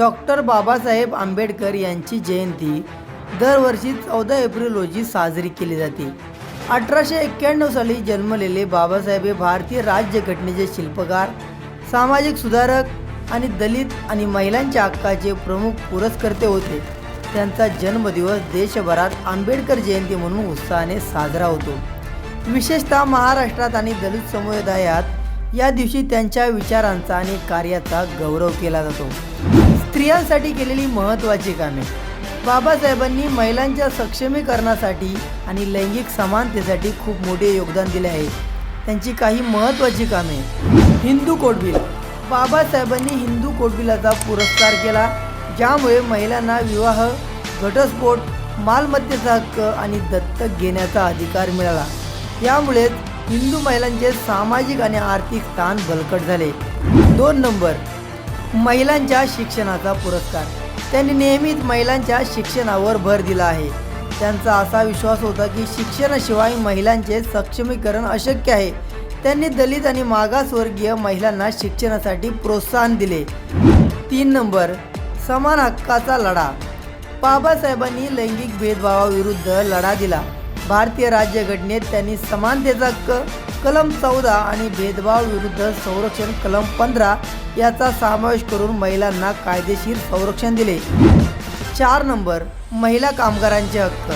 Doctor Babasaheb Ambedkar यांची जयंती दरवर्षी चौदा एप्रिल रोजी साजरी केली जाते. अठराशे एक्क्याण्णव साली जन्मलेले बाबासाहेब हे भारतीय राज्यघटनेचे शिल्पकार सामाजिक सुधारक आणि दलित आणि महिलांच्या हक्काचे प्रमुख पुरस्कर्ते होते. त्यांचा जन्मदिवस देशभरात आंबेडकर जयंती म्हणून उत्साहाने साजरा होतो. विशेषतः महाराष्ट्रात आणि दलित समुदायात या दिवशी त्यांच्या विचारांचा आणि कार्याचा गौरव केला जातो. स्त्रियांसाठी केलेली महत्त्वाची कामे. बाबासाहेबांनी महिलांच्या सक्षमीकरणासाठी आणि लैंगिक समानतेसाठी खूप मोठे योगदान दिले आहे. त्यांची काही महत्त्वाची कामे. हिंदू कोड बिल बाबासाहेबांनी हिंदू कोड बिलाचा पुरस्कार केला ज्यामुळे महिलांना विवाह घटस्फोट मालमत्तेचा हक्क आणि दत्तक घेण्याचा अधिकार मिळाला. यामुळेच हिंदू महिलांचे सामाजिक आणि आर्थिक स्थान बलकट झाले. दोन नंबर. महिलांच्या शिक्षणाचा पुरस्कार. त्यांनी नेहमीच महिलांच्या शिक्षणावर भर दिला आहे. त्यांचा असा विश्वास होता की शिक्षणाशिवाय महिलांचे सक्षमीकरण अशक्य आहे. त्यांनी दलित आणि मागासवर्गीय महिलांना शिक्षणासाठी प्रोत्साहन दिले. तीन नंबर समान हक्काचा लढा. बाबासाहेबांनी लैंगिक भेदभावाविरुद्ध लढा दिला. भारतीय राज्यघटनेत त्यांनी समानतेचा हक्क कलम चौदा आणि भेदभाव विरुद्ध संरक्षण कलम पंधरा याचा समावेश करून महिलांना कायदेशीर संरक्षण दिले. चार नंबर महिला कामगारांचे हक्क.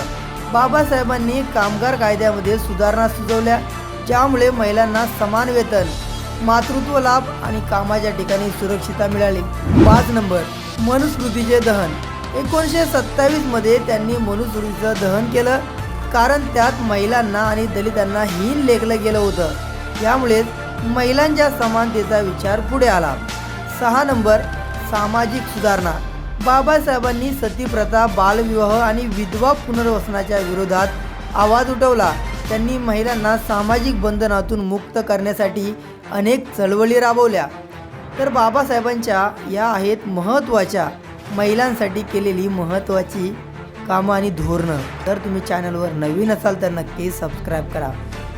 बाबासाहेबांनी कामगार कायद्यामध्ये सुधारणा सुचवल्या ज्यामुळे महिलांना समान वेतन मातृत्व लाभ आणि कामाच्या ठिकाणी सुरक्षितता मिळाली. पाच नंबर मनुस्मृतीचे दहन. एकोणीसशे सत्तावीसमध्ये त्यांनी मनुस्मृतीचं दहन केलं. कारण त्यात महिलांना आणि दलितांना हीन लेखलं गेलं होतं. यामुळेच महिलांच्या समानतेचा विचार पुढे आला. सहा नंबर सामाजिक सुधारणा. बाबासाहेबांनी सतीप्रथा बालविवाह आणि विधवा पुनर्वसनाच्या विरोधात आवाज उठवला. त्यांनी महिलांना सामाजिक बंधनातून मुक्त करण्यासाठी अनेक चळवळी राबवल्या. तर बाबासाहेबांच्या या आहेत महत्त्वाच्या महिलांसाठी केलेली महत्त्वाची कामं आणि धोरणं. तर तुम्ही चॅनलवर नवीन असाल तर नक्की सबस्क्राईब करा.